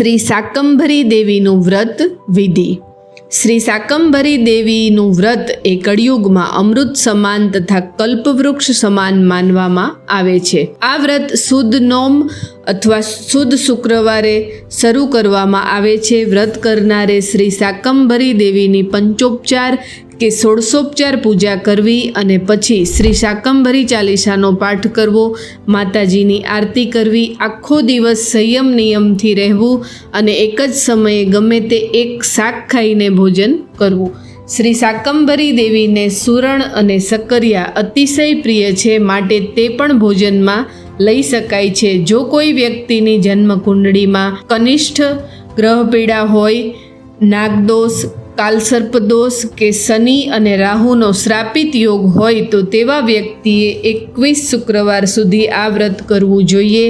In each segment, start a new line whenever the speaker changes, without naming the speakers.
શ્રી શાકંભરી દેવીનું વ્રત વિધિ. શ્રી શાકંભરી દેવીનું વ્રત એ કળિયુગમાં અમૃત સમાન તથા કલ્પવૃક્ષ સમાન માનવામાં આવે છે. આ વ્રત સુદ નોમ અથવા સુદ શુક્રવારે શરૂ કરવામાં આવે છે. વ્રત કરનારે શ્રી શાકંભરી દેવીની પંચોપચાર કે સોળસોપચાર પૂજા કરવી અને પછી શ્રી શાકંભરી ચાલીસાનો પાઠ કરવો, માતાજીની આરતી કરવી, આખો દિવસ સંયમ નિયમથી રહેવું અને એક જ સમયે ગમે તે એક શાક ખાઈને ભોજન કરવું. શ્રી શાકંભરી દેવીને સુરણ અને સક્કરિયા અતિશય પ્રિય છે, માટે તે પણ ભોજનમાં લઈ શકાય છે. જો કોઈ વ્યક્તિની જન્મ કુંડળીમાં કનિષ્ઠ ગ્રહ પીડા હોય, નાગદોષ કાલસર્પદોષ કે શનિ અને રાહુનો શ્રાપિત યોગ હોય તો તેવા વ્યક્તિએ એકવીસ શુક્રવાર સુધી આ વ્રત કરવું જોઈએ.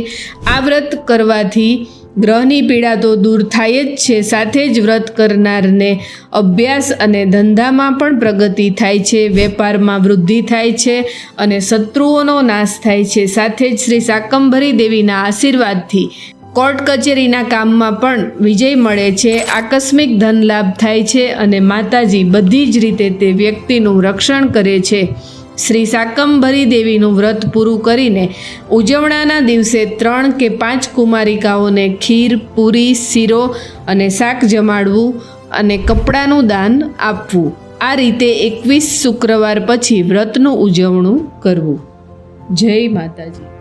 આ વ્રત કરવાથી ગ્રહની પીડા તો દૂર થાય જ છે. સાથે જ વ્રત કરનારને અભ્યાસ અને ધંધામાં પણ પ્રગતિ થાય છે. વેપારમાં વૃદ્ધિ થાય છે અને શત્રુઓનો નાશ થાય છે. સાથે જ શ્રી શાકંભરી દેવીના આશીર્વાદથી કોર્ટ કચેરીના કામમાં પણ વિજય મળે છે. આકસ્મિક ધન લાભ થાય છે અને માતાજી બધી જ રીતે તે વ્યક્તિનું રક્ષણ કરે છે. શ્રી શાકંભરી દેવીનું વ્રત પૂરું કરીને ઉજવણાના દિવસે ત્રણ કે પાંચ કુમારિકાઓને ખીર, પૂરી, શીરો અને શાક જમાડવું અને કપડાનું દાન આપવું. આ રીતે એકવીસ શુક્રવાર પછી વ્રતનું ઉજવણું કરવું. જય માતાજી.